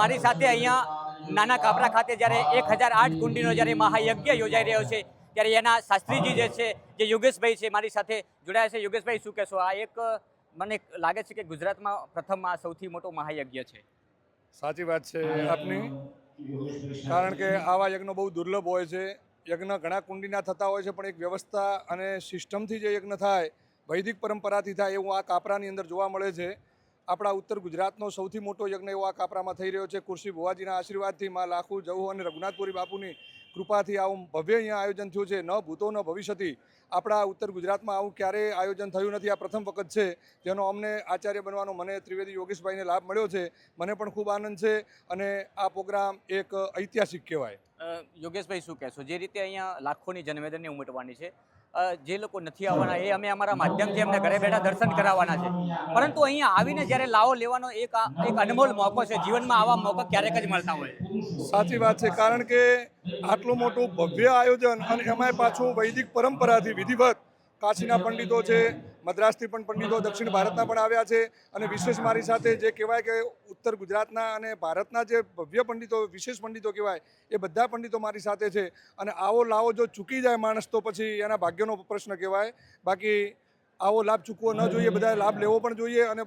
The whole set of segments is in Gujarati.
મારી સાથે અહીંયા નાના કાપરા ખાતે જ્યારે એક હજાર આઠ કુંડીનો જ્યારે મહાયજ્ઞ યોજાઈ રહ્યો છે, ત્યારે એના શાસ્ત્રીજી જે છે, જે યોગેશભાઈ છે, મારી સાથે જોડાયા છે. યોગેશભાઈ, શું કહેશો? આ એક, મને લાગે છે કે ગુજરાતમાં પ્રથમ આ સૌથી મોટો મહાયજ્ઞ છે. સાચી વાત છે આપની. કારણ કે આવા યજ્ઞ બહુ દુર્લભ હોય છે. યજ્ઞ ઘણા કુંડીના થતા હોય છે, પણ એક વ્યવસ્થા અને સિસ્ટમથી જે યજ્ઞ થાય, વૈદિક પરંપરાથી થાય એવું આ કાપરાની અંદર જોવા મળે છે. આપણા ઉત્તર ગુજરાતનો સૌથી મોટો યજ્ઞ એવો આ કાપરામાં થઈ રહ્યો છે. કુર્સી ભુવાજીના આશીર્વાદથી માં લાખુ જવું અને રઘુનાથપુરી બાપુની કૃપાથી આવું ભવ્ય અહીંયા આયોજન થયું છે. ન ભૂતો, ન ભવિષ્યથી આપણા ઉત્તર ગુજરાતમાં આવું ક્યારેય આયોજન થયું નથી. આ પ્રથમ વખત છે જેનો અમને આચાર્ય બનવાનો મને ત્રિવેદી યોગેશભાઈને લાભ મળ્યો છે. મને પણ ખૂબ આનંદ છે અને આ પ્રોગ્રામ એક ઐતિહાસિક કહેવાય. યોગેશભાઈ શું કહેશો? જે રીતે અહીંયા લાખોની જનમેદની ઉમટવાની છે જે લોકો નથી આવવાના, એ અમે અમારા માધ્યમથી એમને ઘરે બેઠા દર્શન કરાવવાના છે. પરંતુ અહીંયા આવીને જ્યારે લાવો લેવાનો એક એક અનમોલ મોકો છે, જીવનમાં આવા મોકો ક્યારેક જ મળતા હોય. સાચી વાત છે, કારણ કે આટલું મોટું ભવ્ય આયોજન અને એમાંય પાછું વૈદિક પરંપરાથી વિધિવત કાશીના પંડિતો છે મદ્રાસથી પણ પંડિતો દક્ષિણ ભારતના પણ આવ્યા છે અને વિશેષ મારી સાથે જે કહેવાય કે ઉત્તર ગુજરાતના અને ભારતના જે ભવ્ય પંડિતો વિશેષ પંડિતો કહેવાય એ બધા પંડિતો મારી સાથે છે. અને આવો લાવો જો ચૂકી જાય માણસ તો પછી એના ભાગ્યનો પ્રશ્ન કહેવાય. બાકી આવો લાભ ચૂકવો ન જોઈએ બધાએ લાભ લેવો પણ જોઈએ અને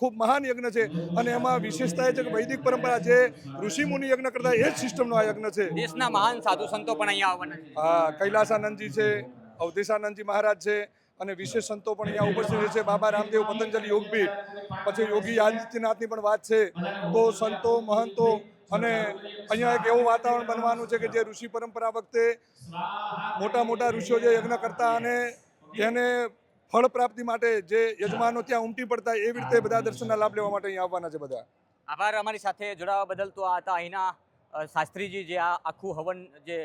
ખૂબ મહાન યજ્ઞ છે. અને એમાં વિશેષતા એ છે કે વૈદિક પરંપરા જે ઋષિ મુનિ યજ્ઞ કરતા એ જ સિસ્ટમનો આ યજ્ઞ છે. દેશના મહાન સાધુ સંતો પણ અહીંયા આવવાના હા કૈલાસાનંદજી છે અવધેશાનંદજી મહારાજ છે અને વિશેષ સંતો પણ અહીંયા ઉપસ્થિત છે. બાબા રામદેવ પતંજલિ યોગપીઠ, પછી યોગી આદિત્યનાથની પણ વાત છે. તો સંતો, મહંતો અને અહીંયા એક એવું વાતાવરણ બનવાનું છે કે જે ઋષિ પરંપરા વખતે મોટા મોટા ઋષિઓ જે યજ્ઞ કરતા અને એને ફળ પ્રાપ્તિ માટે જે યજમાનો ત્યાં ઉમટી પડતા એવી રીતે બધા દર્શનના લાભ લેવા માટે અહીંયા આવવાના છે બધા. આભાર અમારી સાથે જોડાવા બદલ. તો આ હતા અહીંના શાસ્ત્રીજી જે આ આખું હવન જે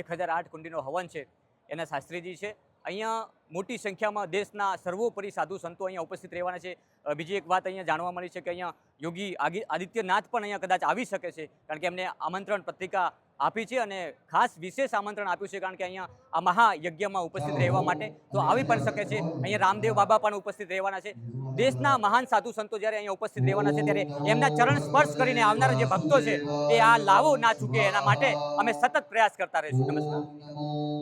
એક હજાર આઠ કુંડીનો હવન છે. એના શાસ્ત્રીજી છે. અહીંયા મોટી સંખ્યામાં દેશના સર્વોપરી સાધુ સંતો અહીંયા ઉપસ્થિત રહેવાના છે. બીજી એક વાત અહીંયા જાણવા મળી છે કે અહીંયા યોગી આદિત્યનાથ પણ અહીંયા કદાચ આવી શકે છે, કારણ કે એમને આમંત્રણ પત્રિકા આપી છે અને ખાસ વિશેષ આમંત્રણ આપ્યું છે, કારણ કે અહીંયા આ મહાયજ્ઞમાં ઉપસ્થિત રહેવા માટે તો આવી પણ શકે છે. અહીંયા રામદેવ બાબા પણ ઉપસ્થિત રહેવાના છે. દેશના મહાન સાધુ સંતો જ્યારે અહીંયા ઉપસ્થિત રહેવાના છે, ત્યારે એમના ચરણ સ્પર્શ કરીને આવનારા જે ભક્તો છે, એ આ લાવો ના ચૂકે, એના માટે અમે સતત પ્રયાસ કરતા રહીશું. નમસ્કાર.